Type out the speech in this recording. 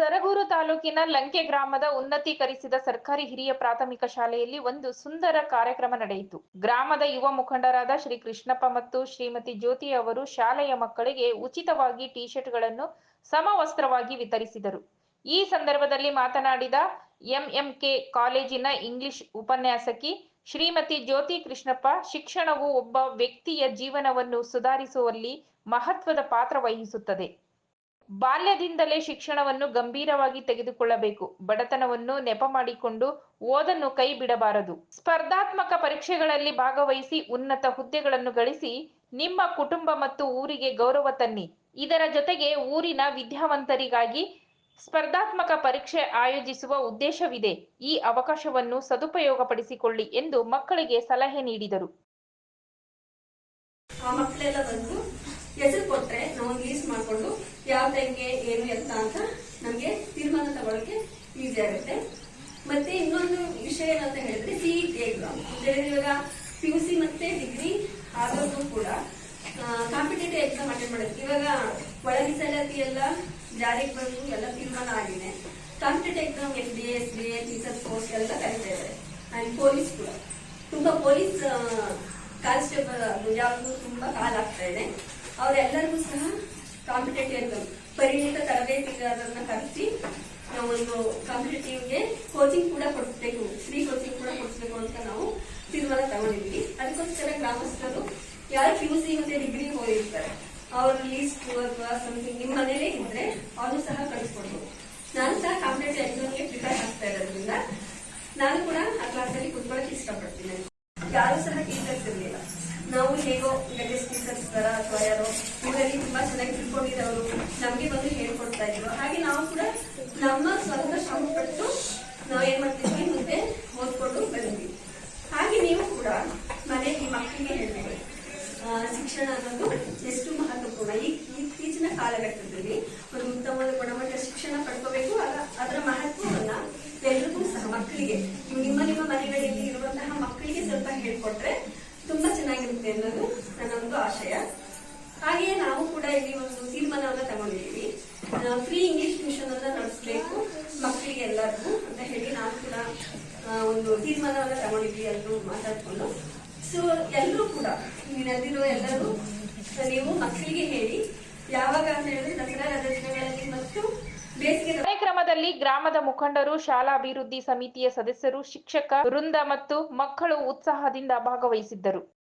ಸರಗೂರು ತಾಲೂಕಿನ ಲಂಕೆ ಗ್ರಾಮದ ಉನ್ನತೀಕರಿಸಿದ ಸರ್ಕಾರಿ ಹಿರಿಯ ಪ್ರಾಥಮಿಕ ಶಾಲೆಯಲ್ಲಿ ಒಂದು ಸುಂದರ ಕಾರ್ಯಕ್ರಮ ನಡೆಯಿತು. ಗ್ರಾಮದ ಯುವ ಮುಖಂಡರಾದ ಶ್ರೀ ಕೃಷ್ಣಪ್ಪ ಮತ್ತು ಶ್ರೀಮತಿ ಜ್ಯೋತಿ ಅವರು ಶಾಲೆಯ ಮಕ್ಕಳಿಗೆ ಉಚಿತವಾಗಿ ಟಿ ಶರ್ಟ್ಗಳನ್ನು ಸಮವಸ್ತ್ರವಾಗಿ ವಿತರಿಸಿದರು. ಈ ಸಂದರ್ಭದಲ್ಲಿ ಮಾತನಾಡಿದ ಎಂಎಂಕೆ ಕಾಲೇಜಿನ ಇಂಗ್ಲಿಷ್ ಉಪನ್ಯಾಸಕಿ ಶ್ರೀಮತಿ ಜ್ಯೋತಿ ಕೃಷ್ಣಪ್ಪ, ಶಿಕ್ಷಣವು ಒಬ್ಬ ವ್ಯಕ್ತಿಯ ಜೀವನವನ್ನು ಸುಧಾರಿಸುವಲ್ಲಿ ಮಹತ್ವದ ಪಾತ್ರ ವಹಿಸುತ್ತದೆ. ಬಾಲ್ಯದಿಂದಲೇ ಶಿಕ್ಷಣವನ್ನು ಗಂಭೀರವಾಗಿ ತೆಗೆದುಕೊಳ್ಳಬೇಕು. ಬಡತನವನ್ನು ನೆಪ ಮಾಡಿಕೊಂಡು ಓದನ್ನು ಕೈ ಬಿಡಬಾರದು. ಸ್ಪರ್ಧಾತ್ಮಕ ಪರೀಕ್ಷೆಗಳಲ್ಲಿ ಭಾಗವಹಿಸಿ ಉನ್ನತ ಹುದ್ದೆಗಳನ್ನು ಗಳಿಸಿ ನಿಮ್ಮ ಕುಟುಂಬ ಮತ್ತು ಊರಿಗೆ ಗೌರವ ತನ್ನಿ. ಇದರ ಜೊತೆಗೆ ಊರಿನ ವಿದ್ಯಾವಂತರಿಗಾಗಿ ಸ್ಪರ್ಧಾತ್ಮಕ ಪರೀಕ್ಷೆ ಆಯೋಜಿಸುವ ಉದ್ದೇಶವಿದೆ. ಈ ಅವಕಾಶವನ್ನು ಸದುಪಯೋಗಪಡಿಸಿಕೊಳ್ಳಿ ಎಂದು ಮಕ್ಕಳಿಗೆ ಸಲಹೆ ನೀಡಿದರು. ಮಾಡ್ಕೊಂಡು ಯಾವ ಟೈಮ್ಗೆ ಏನು ಎತ್ತ ಅಂತ ನಮ್ಗೆ ತೀರ್ಮಾನ ತಗೊಳಕ್ಕೆ ಈಸಿ ಆಗುತ್ತೆ. ಮತ್ತೆ ಇನ್ನೊಂದು ವಿಷಯ ಏನಂತ ಹೇಳಿದ್ರೆ ಸಿಇಟಿ ಎಕ್ಸಾಮ್ ಇವಾಗ ಪಿ ಯು ಸಿ ಮತ್ತೆ ಡಿಗ್ರಿ ಆಗೋದು ಕೂಡ ಕಾಂಪಿಟೇಟಿವ್ ಎಕ್ಸಾಮ್ ಅಟೆಂಡ್ ಮಾಡೋದು ಇವಾಗ ಒಳ ಎಲ್ಲ ಜಾರಿಗೆ ಬಂದು ಎಲ್ಲ ತೀರ್ಮಾನ ಆಗಿದೆ. Competitive exam S D S B A teachers course ಎಲ್ಲ ಕರಿತಾ ಇದ್ದಾರೆ. ಅಂಡ್ ಪೊಲೀಸ್ ಕೂಡ. ತುಂಬಾ ಪೊಲೀಸ್ ಕಾನ್ಸ್ಟೇಬಲ್ ಯಾವುದು ತುಂಬಾ ಕಾಲ್ ಆಗ್ತಾ ಇದೆ. ಅವರೆಲ್ಲರಿಗೂ ಸಹ ಕಾಂಪಿಟೇಟಿವ್ ಎಕ್ಸಾಮ್. ಪರಿಣಿತ ತರಬೇತಿಗಾರರನ್ನ ಕರೆಸಿ ನಾವೊಂದು ಕಾಂಪಿಟೇಟಿವ್ಗೆ ಕೋಚಿಂಗ್ ಕೂಡ ಕೊಡಿಸ್ಬೇಕು ಫ್ರೀ ಕೋಚಿಂಗ್ ಕೂಡ ಕೊಡಿಸ್ಬೇಕು ಅಂತ ನಾವು ತೀರ್ಮಾನ ತಗೊಂಡಿದ್ವಿ ಅದಕ್ಕೋಸ್ಕರ ಗ್ರಾಮಸ್ಥರು ಯಾರು ಪಿ ಯು ಸಿ ಮತ್ತೆ ಡಿಗ್ರಿ ಹೋಗಿರ್ತಾರೆ ಅವ್ರ ಲೀಸ್ಟ್ ಅಥವಾ ಸಮಥಿಂಗ್ ನಿಮ್ಮ ಮನೇಲೇ ಇದ್ರೆ ಸಹ ಕಳಿಸ್ಕೊಡ್ಬೋದು. ನಾನು ಸಹ ಕಾಂಪಿಟೇಟಿವ್ ಎಕ್ಸಾಮ್ಗೆ ಪ್ರಿಪೇರ್ ಆಗ್ತಾ ಇರೋದ್ರಿಂದ ನಾನು ಕೂಡ ಆ ಕ್ಲಾಸಲ್ಲಿ ಕುತ್ಕೊಳ್ಳೋಕೆ ಇಷ್ಟಪಡ್ತೀನಿ. ಯಾರು ಸಹ ನಾವು ಹೇಗೋ ಗೆಸ್ಟ್ ಟೀಚರ್ಸ್ ತರ ಅಥವಾ ಯಾರೋ ಊರಲ್ಲಿ ತುಂಬಾ ಚೆನ್ನಾಗಿ ತಿಳ್ಕೊಂಡಿರೋರು ನಮ್ಗೆ ಬಂದು ಹೇಳ್ಕೊಡ್ತಾ ಇದ್ರು. ಹಾಗೆ ನಾವು ಕೂಡ ನಮ್ಮ ಸ್ವಂತ ಶ್ರಮ ಪಟ್ಟು ನಾವು ಏನ್ ಮಾಡ್ತಿದ್ವಿ? ಮುಂದೆ ಓದ್ಕೊಂಡು ಬಂದ್ವಿ. ಹಾಗೆ ನೀವು ಕೂಡ ಮನೆಯಲ್ಲಿ ಮಕ್ಕಳಿಗೆ ಆ, ಶಿಕ್ಷಣ ಅನ್ನೋದು ಎಷ್ಟು ಮಹತ್ವಪೂರ್ಣ? ಈ ಇತ್ತೀಚಿನ ಕಾಲಘಟ್ಟದಲ್ಲಿ ಒಂದು ಉತ್ತಮವಾದ ಗುಣಮಟ್ಟ ಶಿಕ್ಷಣ ಪಡ್ಕೋಬೇಕು. ಅದ- ಅದರ ಮಹತ್ವವನ್ನ ಎಲ್ರಿಗೂ ಸಹ ಮಕ್ಕಳಿಗೆ ನಿಮ್ಮ ನಿಮ್ಮ ಮನೆಗಳಲ್ಲಿ ಇರುವಂತಹ ಮಕ್ಕಳಿಗೆ ಸ್ವಲ್ಪ ಹೇಳ್ಕೊಟ್ರೆ ತುಂಬಾ ಚೆನ್ನಾಗಿರುತ್ತೆ ಅನ್ನೋದು ನನ್ನ ಒಂದು ಆಶಯ. ಹಾಗೆಯೇ ನಾವು ಕೂಡ ಇಲ್ಲಿ ಒಂದು ತೀರ್ಮಾನವನ್ನ ತಗೊಂಡಿದ್ದೀವಿ. ಫ್ರೀ ಇಂಗ್ಲಿಷ್ ಟ್ಯೂಷನ್ ಅನ್ನ ನಡೆಸಬೇಕು ಮಕ್ಕಳಿಗೆ ಎಲ್ಲರಿಗೂ ಅಂತ ಹೇಳಿ ನಾವು ಕೂಡ ಒಂದು ತೀರ್ಮಾನವನ್ನ ತಗೊಂಡಿದ್ವಿ ಎಲ್ಲರೂ ಮಾತಾಡ್ಕೊಂಡು. ಸೊ ಎಲ್ಲರೂ ಕೂಡ ಇಲ್ಲಿ ಎಲ್ಲರೂ, ನೀವು ಮಕ್ಕಳಿಗೆ ಹೇಳಿ, ಯಾವಾಗ ಅಂತ ಹೇಳಿದ್ರೆ ದಸರಾ ರಜೆಗಳಲ್ಲಿ ಮತ್ತು ಬೇಸಿಗೆ ಕಾರ್ಯಕ್ರಮದಲ್ಲಿ ಗ್ರಾಮದ ಮುಖಂಡರು ಶಾಲಾ ಅಭಿವೃದ್ಧಿ ಸಮಿತಿಯ ಸದಸ್ಯರು ಶಿಕ್ಷಕ ವೃಂದ ಮತ್ತು ಮಕ್ಕಳು ಉತ್ಸಾಹದಿಂದ ಭಾಗವಹಿಸಿದ್ದರು.